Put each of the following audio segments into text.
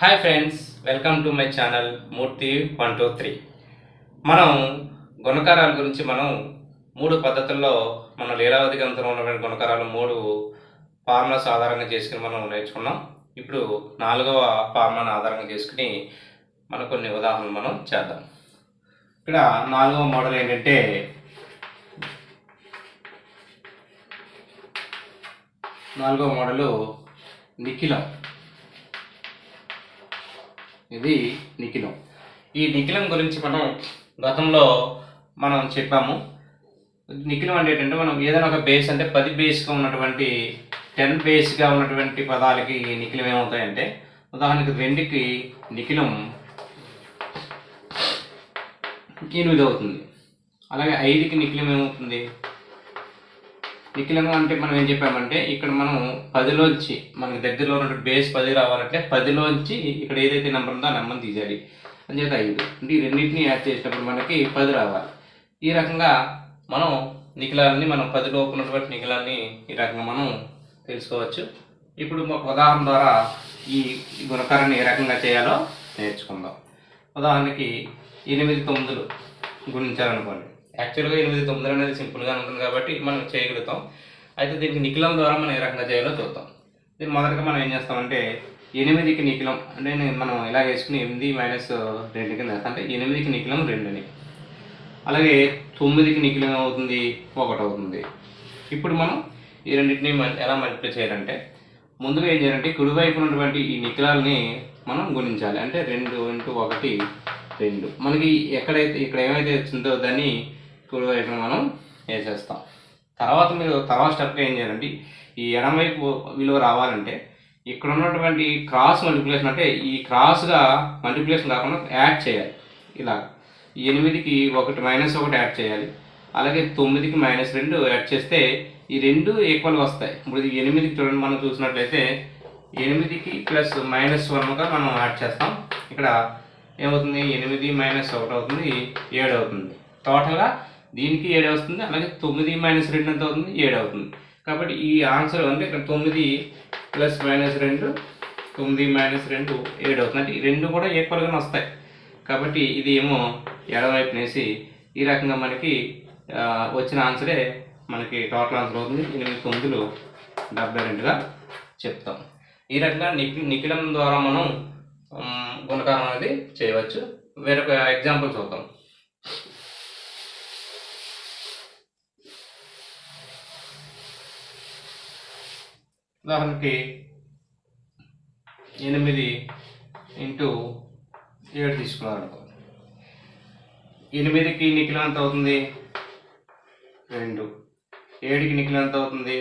Hi friends welcome to my channel Murthy one two three మనం గుణకారాల గురించి మనం మూడు పద్ధతుల్లో మన లీలావతి గ్రంథంలో ఉన్నటువంటి గుణకారాలు మూడు ఫార్ములాస్ ఆధారంగా చేసుకుని మనం నేర్చుకున్నాం ఇప్పుడు నాలుగవ ఫార్ములాను ఆధారంగా చేసుకుని మన కొన్ని ఉదాహరణలు మనం చేద్దాం ఇక్కడ నాలుగవ మోడల్ ఏంటంటే నాలుగవ మోడలు నిఖిలం ఇది నిఖిలం ఈ నిఖిలం గురించి మనం గతంలో మనం చెప్పాము నిఖిలం అంటే ఏంటంటే మనం ఏదైనా ఒక బేస్ అంటే పది బేస్గా ఉన్నటువంటి టెన్ బేస్గా ఉన్నటువంటి పదాలకి నిఖిలం ఏమవుతాయంటే ఉదాహరణకి రెండుకి నిఖిలం ఎనిమిది అవుతుంది అలాగే ఐదుకి నిఖిలం ఏమవుతుంది నిఖిలంగా అంటే మనం ఏం చెప్పామంటే ఇక్కడ మనం పదిలోంచి మనకి దగ్గరలో ఉన్న బేస్ పది రావాలంటే పదిలోంచి ఇక్కడ ఏదైతే నెంబర్ ఉందో ఆ నెంబర్ని తీసేయాలి చెప్పి ఐదు అంటే ఈ రెండింటిని యాడ్ చేసినప్పుడు మనకి పది రావాలి ఈ రకంగా మనం నిఖిలాలని మనం పదిలో ఉన్నటువంటి నిఖిలాన్ని ఈ రకంగా మనం తెలుసుకోవచ్చు ఇప్పుడు ఒక ఉదాహరణ ద్వారా ఈ గుణకారాన్ని ఏ రకంగా చేయాలో నేర్చుకుందాం ఉదాహరణకి ఎనిమిది తొమ్మిదిలు గుణించాలనుకోండి యాక్చువల్గా ఎనిమిది తొమ్మిది అనేది సింపుల్గా ఉంటుంది కాబట్టి మనం చేయగలుగుతాం అయితే దీనికి నిఖిలం ద్వారా మనం ఏ రకంగా చేయాలో చూద్దాం దీన్ని మొదటగా మనం ఏం చేస్తామంటే ఎనిమిదికి నిఖిలం అంటే మనం ఇలా వేసుకుని ఎనిమిది మైనస్ రెండు కింద అంటే ఎనిమిదికి నిఖిలం రెండుని అలాగే తొమ్మిదికి నిఖిలం అవుతుంది ఒకటి అవుతుంది ఇప్పుడు మనం ఈ రెండింటిని ఎలా మల్టిప్లై చేయాలంటే ముందుగా ఏం చేయాలంటే కుడివైపు ఉన్నటువంటి ఈ నిఖిలాలని మనం గుణించాలి అంటే రెండు ఇంటూ ఒకటి రెండు మనకి ఎక్కడైతే ఇక్కడ ఏమైతే వచ్చిందో దాన్ని కుడివైపున మనం వేసేస్తాం తర్వాత మీరు తర్వాత స్టెప్ ఏం చేయాలంటే ఈ ఎడమవైపు విలువ రావాలంటే ఇక్కడ ఉన్నటువంటి క్రాస్ మల్టిప్లికేషన్ అంటే ఈ క్రాస్గా మల్టిప్లికేషన్ కాకుండా యాడ్ చేయాలి ఇలా ఎనిమిదికి ఒకటి మైనస్ ఒకటి యాడ్ చేయాలి అలాగే తొమ్మిదికి మైనస్ రెండు యాడ్ చేస్తే ఈ రెండు ఈక్వల్ వస్తాయి ఇప్పుడు ఇది ఎనిమిదికి చూడండి మనం చూసినట్లయితే ఎనిమిదికి ప్లస్ మైనస్ వన్గా మనం యాడ్ చేస్తాం ఇక్కడ ఏమవుతుంది ఎనిమిది మైనస్ ఒకటి అవుతుంది ఏడు అవుతుంది టోటల్గా దీనికి ఏడు వస్తుంది అలాగే తొమ్మిది మైనస్ రెండు ఎంత అవుతుంది ఏడు అవుతుంది కాబట్టి ఈ ఆన్సర్ అంటే ఇక్కడ తొమ్మిది ప్లస్ మైనస్ రెండు తొమ్మిది మైనస్ రెండు ఏడు అవుతుంది అంటే ఈ రెండు కూడా ఈక్వల్గానే వస్తాయి కాబట్టి ఇది ఏమో ఎడవైపునేసి ఈ రకంగా మనకి వచ్చిన ఆన్సరే మనకి టోటల్ ఆన్సర్ అవుతుంది ఎనిమిది తొమ్మిదిలో డెబ్బై రెండుగా చెప్తాం ఈ రకంగా నిఖి నిఖిలం ద్వారా మనం గుణకారం అనేది చేయవచ్చు వేరొక ఎగ్జాంపుల్ చూద్దాం ఉదాహరణకి ఎనిమిది ఇంటూ ఏడు తీసుకున్నాను అనుకో ఎనిమిదికి నిఖిలం ఎంత అవుతుంది రెండు ఏడుకి నిఖిలం ఎంత అవుతుంది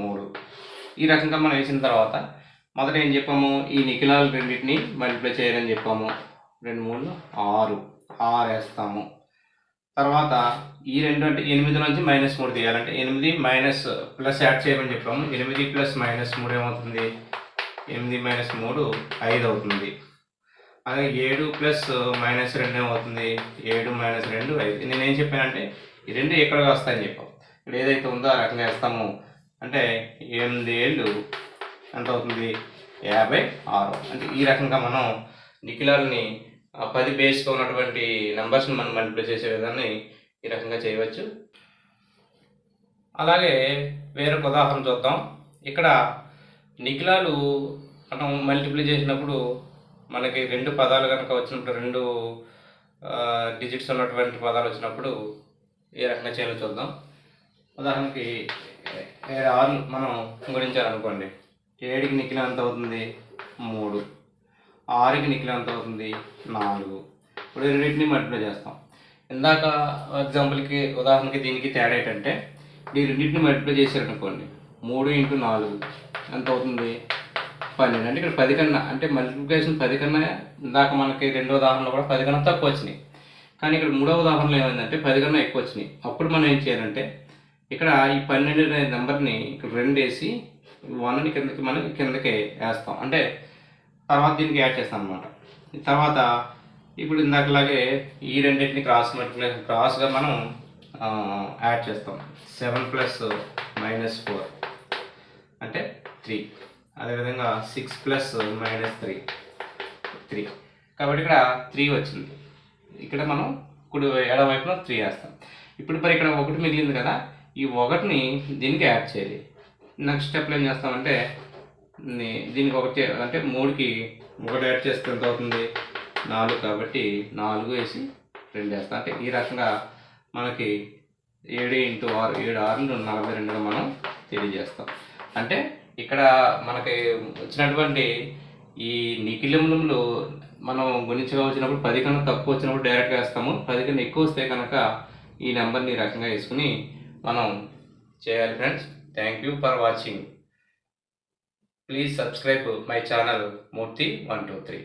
మూడు ఈ రకంగా మనం వేసిన తర్వాత మొదట ఏం చెప్పాము ఈ నిఖిలాలు రెండింటిని మల్టిప్లై చేయాలని చెప్పాము రెండు మూడు ఆరు ఆరు వేస్తాము తర్వాత ఈ రెండు అంటే ఎనిమిది నుంచి మైనస్ మూడు తీయాలంటే ఎనిమిది మైనస్ ప్లస్ యాడ్ చేయమని చెప్పాము ఎనిమిది ప్లస్ మైనస్ మూడు ఏమవుతుంది ఎనిమిది మైనస్ మూడు ఐదు అవుతుంది అలాగే ఏడు ప్లస్ మైనస్ రెండు ఏమవుతుంది ఏడు మైనస్ రెండు ఐదు నేనేం చెప్పానంటే ఈ రెండు ఎక్కడగా వస్తాయని చెప్పాం ఇక్కడ ఏదైతే ఉందో ఆ రకంగా వేస్తాము అంటే ఎనిమిది ఏళ్ళు ఎంత అవుతుంది యాభై ఆరు అంటే ఈ రకంగా మనం నిఖిలాలని ఆ పది బేస్గా ఉన్నటువంటి నెంబర్స్ని మనం మల్టిప్లై చేసే విధాన్ని ఈ రకంగా చేయవచ్చు అలాగే వేరొక ఉదాహరణ చూద్దాం ఇక్కడ నిఖిలాలు మనం మల్టిప్లై చేసినప్పుడు మనకి రెండు పదాలు కనుక వచ్చినప్పుడు రెండు డిజిట్స్ ఉన్నటువంటి పదాలు వచ్చినప్పుడు ఏ రకంగా చేయాలో చూద్దాం ఉదాహరణకి ఆరు మనం గుణించాలనుకోండి ఏడుకి నిఖిల ఎంత అవుతుంది మూడు ఆరుకి నిఖిలం ఎంత అవుతుంది నాలుగు ఇప్పుడు రెండింటిని మల్టిప్లై చేస్తాం ఇందాక ఎగ్జాంపుల్కి ఉదాహరణకి దీనికి తేడా ఏంటంటే ఈ రెండింటిని మల్టిప్లై చేశారనుకోండి మూడు ఇంటూ నాలుగు ఎంత అవుతుంది పన్నెండు అంటే ఇక్కడ పది కన్నా అంటే మల్టిప్లికేషన్ పది కన్నా ఇందాక మనకి రెండో ఉదాహరణలో కూడా పది కన్నా తక్కువ వచ్చినాయి కానీ ఇక్కడ మూడో ఉదాహరణలో ఏమైందంటే పది కన్నా ఎక్కువ వచ్చినాయి అప్పుడు మనం ఏం చేయాలంటే ఇక్కడ ఈ పన్నెండు అనే నెంబర్ని ఇక్కడ రెండు వేసి వన్ కిందకి మనం కిందకి వేస్తాం అంటే తర్వాత దీనికి యాడ్ చేస్తాం అనమాట తర్వాత ఇప్పుడు ఇందాకలాగే ఈ రెండింటిని క్రాస్ మల్టిప్లై క్రాస్గా మనం యాడ్ చేస్తాం సెవెన్ ప్లస్ మైనస్ ఫోర్ అంటే త్రీ అదేవిధంగా six plus minus three three కాబట్టి ఇక్కడ త్రీ వచ్చింది ఇక్కడ మనం ఇప్పుడు ఎడవైపున త్రీ వేస్తాం ఇప్పుడు మరి ఇక్కడ ఒకటి మిగిలింది కదా ఈ ఒకటిని దీనికి యాడ్ చేయాలి నెక్స్ట్ స్టెప్లో ఏం చేస్తామంటే దీనికి ఒకటి అంటే మూడుకి ఒకటి యాడ్ చేస్తే ఎంత అవుతుంది నాలుగు కాబట్టి నాలుగు వేసి రెండు వేస్తాం అంటే ఈ రకంగా మనకి ఏడు ఇంటూ ఆరు ఏడు ఆరులు నలభై రెండుగా మనం తెలియజేస్తాం అంటే ఇక్కడ మనకి వచ్చినటువంటి ఈ నిఖిలములు మనం గుణించగా వచ్చినప్పుడు పది కన్నా తక్కువ వచ్చినప్పుడు డైరెక్ట్గా వేస్తాము పది కన్నా ఎక్కువ వస్తే కనుక ఈ నెంబర్ని రకంగా వేసుకుని మనం చేయాలి friends thank you for watching Please subscribe my channel Murthy 123.